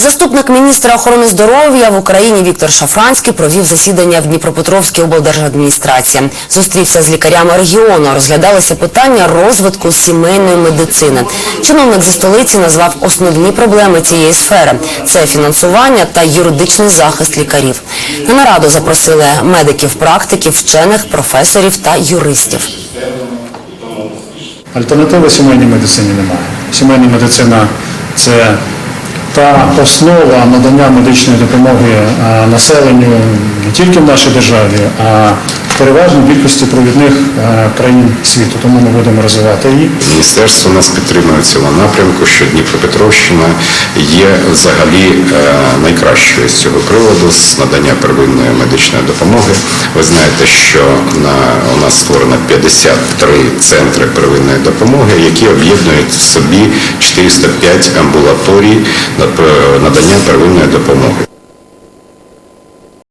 Заступник міністра охорони здоров'я в Україні Віктор Шафранський провів засідання в Дніпропетровській облдержадміністрації. Зустрівся з лікарями регіону. Розглядалися питання розвитку сімейної медицини. Чиновник зі столиці назвав основні проблеми цієї сфери: це фінансування та юридичний захист лікарів. На нараду запросили медиків, практиків, вчених, професорів та юристів. Альтернативи сімейній медицині немає. Сімейна медицина це та основа надання медичної допомоги е, населенню не тільки в нашій державі, а переважній кількості провідних е, країн світу. Тому ми будемо розвивати її. Міністерство нас підтримує в цьому напрямку, що Дніпропетровщина є взагалі е, найкращою з цього приводу з надання первинної медичної допомоги. Ви знаєте, що на, у нас створено 53 центри первинної допомоги, які об'єднують в собі 405 амбулаторій над- надання первинної допомоги.